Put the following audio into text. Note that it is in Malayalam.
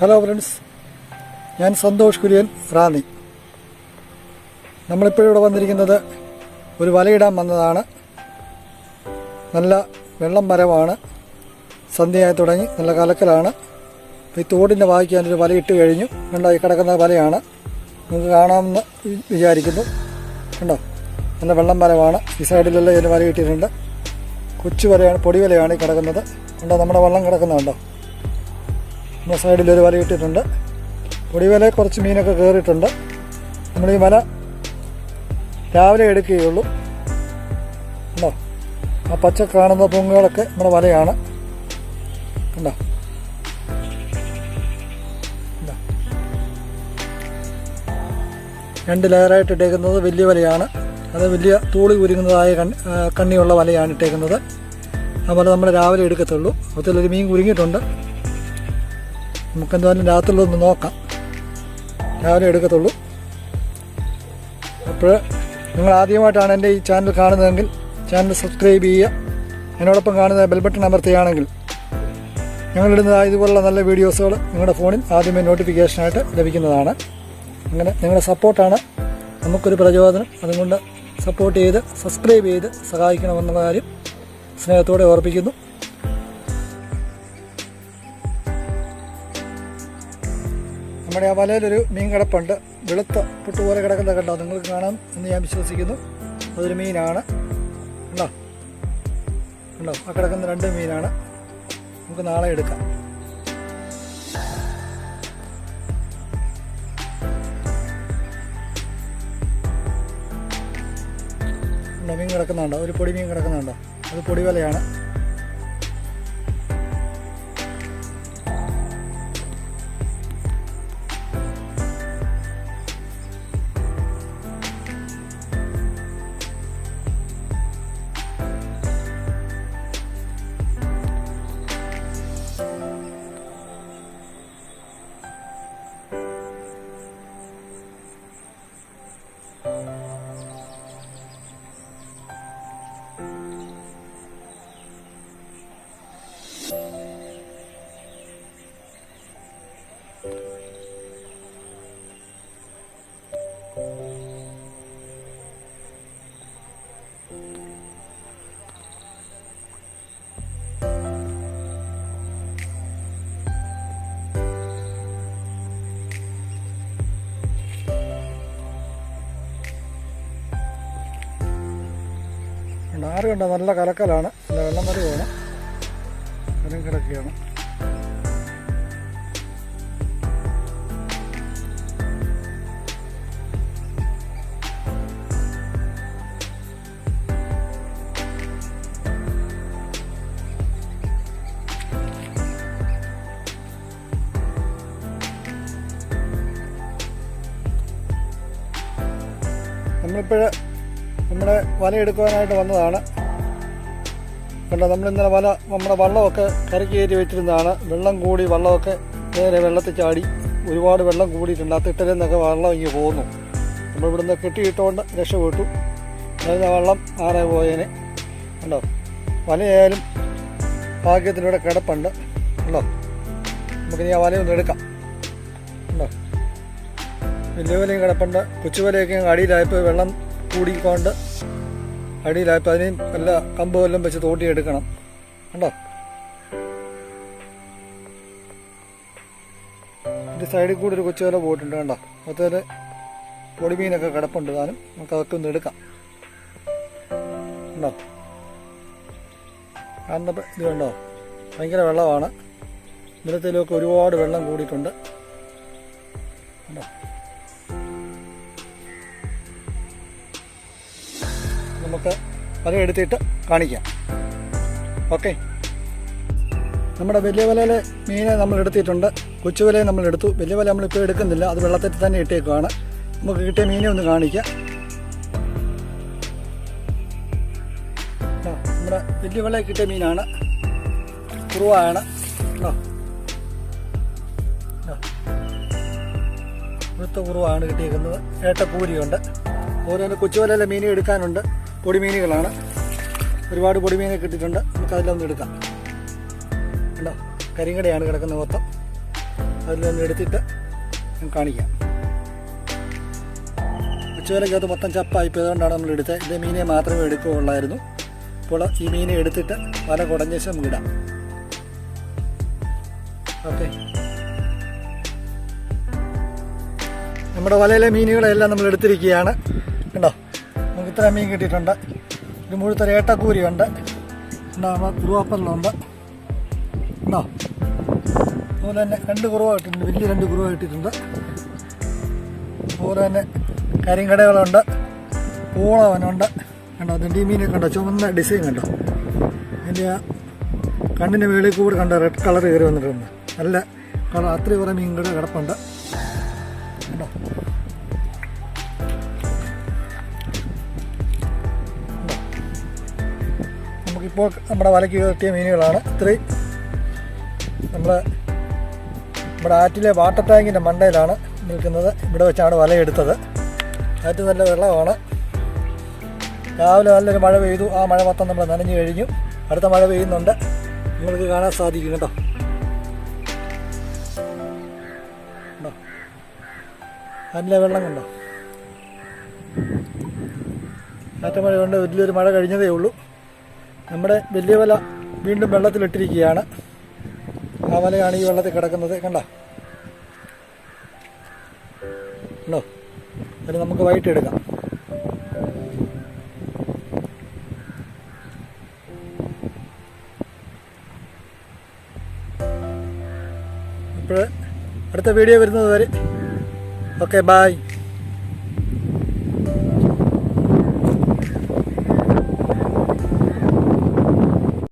ഹലോ ഫ്രണ്ട്സ് ഞാൻ സന്തോഷ് കുര്യൻ റാന്നി. നമ്മളിപ്പോഴിവിടെ വന്നിരിക്കുന്നത് ഒരു വലയിടാൻ വന്നതാണ്. നല്ല വെള്ളം മരമാണ്. സന്ധ്യയായി തുടങ്ങി. നല്ല കലക്കലാണ്. ഈ തോടിന്റെ വായിക്ക് ഞാനൊരു വല ഇട്ട് കഴിഞ്ഞു. കണ്ടോ ഈ കിടക്കുന്ന വലയാണ്. നിങ്ങൾക്ക് കാണാമെന്ന് വിചാരിക്കുന്നു. കണ്ടോ നല്ല വെള്ളം മരമാണ്. ഈ സൈഡിലെല്ലാം ഇതിന് വല ഇട്ടിട്ടുണ്ട്. കൊച്ചു വലയാണ് പൊടി വലയാണ് ഈ കിടക്കുന്നത്. കണ്ടോ നമ്മുടെ വെള്ളം കിടക്കുന്നുണ്ടോ? നമ്മുടെ സൈഡിൽ ഒരു വല ഇട്ടിട്ടുണ്ട്. പൊടിവല കുറച്ച് മീനൊക്കെ കയറിയിട്ടുണ്ട് നമ്മൾ ഈ വല രാവിലെ എടുക്കുകയുള്ളൂ. കണ്ടോ? ആ പച്ച കാണുന്ന പൊങ്ങുകളൊക്കെ നമ്മുടെ വലയാണ്. കണ്ടോ? രണ്ട് ലെയറായിട്ട് ഇട്ടേക്കുന്നത് വലിയ വലയാണ്. അത് വലിയ തൂളി കുരുങ്ങുന്നതായ കണ്ണി കണ്ണിയുള്ള വലയാണ് ഇട്ടേക്കുന്നത്. ആ വല നമ്മൾ രാവിലെ എടുക്കത്തുള്ളൂ. അതിലൊരു മീൻ കുരുങ്ങിയിട്ടുണ്ട്. നമുക്കെന്തായാലും രാത്രിയിലൊന്ന് നോക്കാം. രാവിലെ എടുക്കത്തുള്ളൂ. അപ്പോൾ നിങ്ങൾ ആദ്യമായിട്ടാണ് എന്റെ ഈ ചാനൽ കാണുന്നതെങ്കിൽ ചാനൽ സബ്സ്ക്രൈബ് ചെയ്യുക. അതിനോടൊപ്പം കാണുന്ന ബെൽ ബട്ടൺ അമർത്തുകയാണെങ്കിൽ ഞങ്ങളിടുന്ന ഇതുപോലുള്ള നല്ല വീഡിയോസുകൾ നിങ്ങളുടെ ഫോണിൽ ആദ്യമേ നോട്ടിഫിക്കേഷനായിട്ട് ലഭിക്കുന്നതാണ്. അങ്ങനെ നിങ്ങളുടെ സപ്പോർട്ടാണ് നമുക്കൊരു പ്രചോദനം. അതുകൊണ്ട് സപ്പോർട്ട് ചെയ്ത് സബ്സ്ക്രൈബ് ചെയ്ത് സഹായിക്കണമെന്നുള്ള കാര്യം സ്നേഹത്തോടെ ഓർപ്പിക്കുന്നു. നമ്മുടെ ആ വലയിലൊരു മീൻ കിടപ്പുണ്ട്. വെളുത്ത പുട്ടുപോലെ കിടക്കുന്ന കണ്ടോ? നിങ്ങൾക്ക് കാണാം എന്ന് ഞാൻ വിശ്വസിക്കുന്നു. അതൊരു മീനാണ്. കണ്ടോ കണ്ടോ ആ കിടക്കുന്ന രണ്ട് മീനാണ്. നമുക്ക് നാളെ എടുക്കാം. മീൻ കിടക്കുന്നുണ്ടോ? ഒരു പൊടി മീൻ കിടക്കുന്നുണ്ടോ? അത് പൊടി വലയാണ്. കണ്ടോ? നല്ല കലക്കലാണ്. നല്ല വെള്ളം വരെ പോകണം കലം കിടക്കുകയാണ് നമ്മളിപ്പോഴ് നമ്മുടെ വല എടുക്കുവാനായിട്ട് വന്നതാണ്. കണ്ടോ നമ്മൾ ഇന്നലെ വല നമ്മുടെ വള്ളമൊക്കെ കരക്ക് കയറ്റി വെച്ചിരുന്നതാണ്. വെള്ളം കൂടി വള്ളമൊക്കെ നേരെ വെള്ളത്തിൽ ചാടി ഒരുപാട് വെള്ളം കൂടിയിട്ടുണ്ട്. ആ തിട്ടലിൽ നിന്നൊക്കെ വെള്ളം ഇങ്ങനെ പോകുന്നു നമ്മൾ ഇവിടുന്ന് കെട്ടിയിട്ടുകൊണ്ട് രക്ഷപ്പെട്ടു. വള്ളം വെള്ളം ആറെ പോയേനെ. കണ്ടോ? വലയായാലും ഭാഗ്യത്തിലൂടെ കിടപ്പുണ്ട്. കണ്ടോ? നമുക്കിനി ആ വലയൊന്നും എടുക്കാം. കണ്ടോ? വലിയ വലയും കിടപ്പുണ്ട്. കൊച്ചുവലയൊക്കെ അടിയിലായപ്പോൾ വെള്ളം കൂടിക്കൊണ്ട് അടിയിലായപ്പോൾ അതിനെയും നല്ല കമ്പ് വല്ലം വെച്ച് തോട്ടിയെടുക്കണം. കണ്ടോ? ഇതിന്റെ സൈഡിൽ കൂടെ ഒരു കൊച്ചുവല പോയിട്ടുണ്ട് കണ്ടോ? മൊത്തത്തിൽ പൊടിമീനൊക്കെ കിടപ്പുണ്ട്. താനും നമുക്ക് അതൊക്കെ ഒന്ന് എടുക്കാം. കണ്ടോ? കാണുന്ന ഇത് കണ്ടോ? ഭയങ്കര വെള്ളമാണ്. നിലത്തിലൊക്കെ ഒരുപാട് വെള്ളം കൂടിയിട്ടുണ്ട്. കണ്ടോ? നമുക്ക് വല എടുത്തിട്ട് കാണിക്കാം. ഓക്കെ നമ്മുടെ വലിയ വലയിലെ മീനെ നമ്മൾ എടുത്തിട്ടുണ്ട്. കൊച്ചു വലയെ നമ്മൾ എടുത്തു. വലിയ വല നമ്മളിപ്പോൾ എടുക്കുന്നില്ല. അത് വെള്ളത്തിൽ തന്നെ ഇട്ടേക്കുവാണ്. നമുക്ക് കിട്ടിയ മീനെ ഒന്ന് കാണിക്കാം. നമ്മുടെ വലിയ വല കിട്ടിയ മീനാണ്. കുറുവാണ്. കുറവാണ് കിട്ടിയിരിക്കുന്നത് ഏട്ടപ്പൂരിയുണ്ട് ഓരോന്ന് കൊച്ചുവലയിലെ മീനെ എടുക്കാനുണ്ട്. പൊടിമീനുകളാണ്. ഒരുപാട് പൊടിമീനെ കിട്ടിയിട്ടുണ്ട് നമുക്ക് അതിലൊന്ന് എടുക്കാം. ഉണ്ടോ കരിങ്കടയാണ് കിടക്കുന്ന മൊത്തം. അതിലൊന്ന് എടുത്തിട്ട് ഞാൻ കാണിക്കാം. ഉച്ചവേലക്കകത്ത് മൊത്തം ചപ്പായിപ്പോൾ അതുകൊണ്ടാണ് നമ്മൾ എടുത്തത്. ഇതേ മീനെ മാത്രമേ എടുക്കുകയുള്ളായിരുന്നു. ഇപ്പോൾ ഈ മീനെ എടുത്തിട്ട് വല കുടഞ്ഞ ശേഷം നമുക്ക് ഇടാം. ഓക്കെ. നമ്മുടെ വലയിലെ മീനുകളെല്ലാം നമ്മൾ എടുത്തിരിക്കുകയാണ്. കണ്ടോ? ഇത്ര മീൻ കിട്ടിയിട്ടുണ്ട്. ഒരു മുഴുത്തൊരു ഏട്ടക്കൂരിയുണ്ട് ഉണ്ടോ. നമ്മുടെ കുറുവാപ്പറിലുണ്ട്. ഉണ്ടോ അതുപോലെ തന്നെ രണ്ട് കുറവ് കിട്ടിയിട്ടുണ്ട്. വലിയ രണ്ട് കുറവ് കിട്ടിയിട്ടുണ്ട്. അതുപോലെ തന്നെ കരിങ്കടകളുണ്ട്. പൂളവനുണ്ട്. കണ്ടോ? അതിന്റെ ഈ മീനൊക്കെ കണ്ടോ? ചുവന്ന ഡിസൈൻ കണ്ടോ? അതിന്റെ ആ കണ്ണിന്റെ മേളിൽ കൂടെ കണ്ടോ? റെഡ് കളർ കയറി വന്നിട്ടുണ്ട്. നല്ല കളർ. അത്രയും കുറേ മീൻ കൂടെ കിടപ്പുണ്ട്. നമുക്കിപ്പോൾ നമ്മുടെ വലയ്ക്ക് കിട്ടിയ മീനുകളാണ്. ഇത്രയും നമ്മൾ നമ്മുടെ ആറ്റിലെ വാട്ടർ ടാങ്കിന്റെ മണ്ടയിലാണ് നിൽക്കുന്നത്. ഇവിടെ വെച്ചാണ് വലയെടുത്തത്. ആറ്റ് നല്ല വെള്ളമാണ്. രാവിലെ നല്ലൊരു മഴ പെയ്തു. ആ മഴ മൊത്തം നമ്മൾ നനഞ്ഞു കഴിഞ്ഞു. അടുത്ത മഴ പെയ്യുന്നുണ്ട്. നിങ്ങൾക്ക് കാണാൻ സാധിക്കും കേട്ടോ. നല്ല വെള്ളം കണ്ടോ? കാറ്റമഴ കൊണ്ട് വലിയൊരു മഴ കഴിഞ്ഞതേ ഉള്ളൂ. നമ്മുടെ വലിയ വല വീണ്ടും വെള്ളത്തിലിട്ടിരിക്കുകയാണ്. ആ വലയാണ് ഈ വെള്ളത്തിൽ കിടക്കുന്നത്. കണ്ട? ഉണ്ടോ? അതിന് നമുക്ക് വൈകിട്ട് എടുക്കാം. ഇപ്പോൾ അടുത്ത വീഡിയോ വരുന്നത് വരെ. Okay bye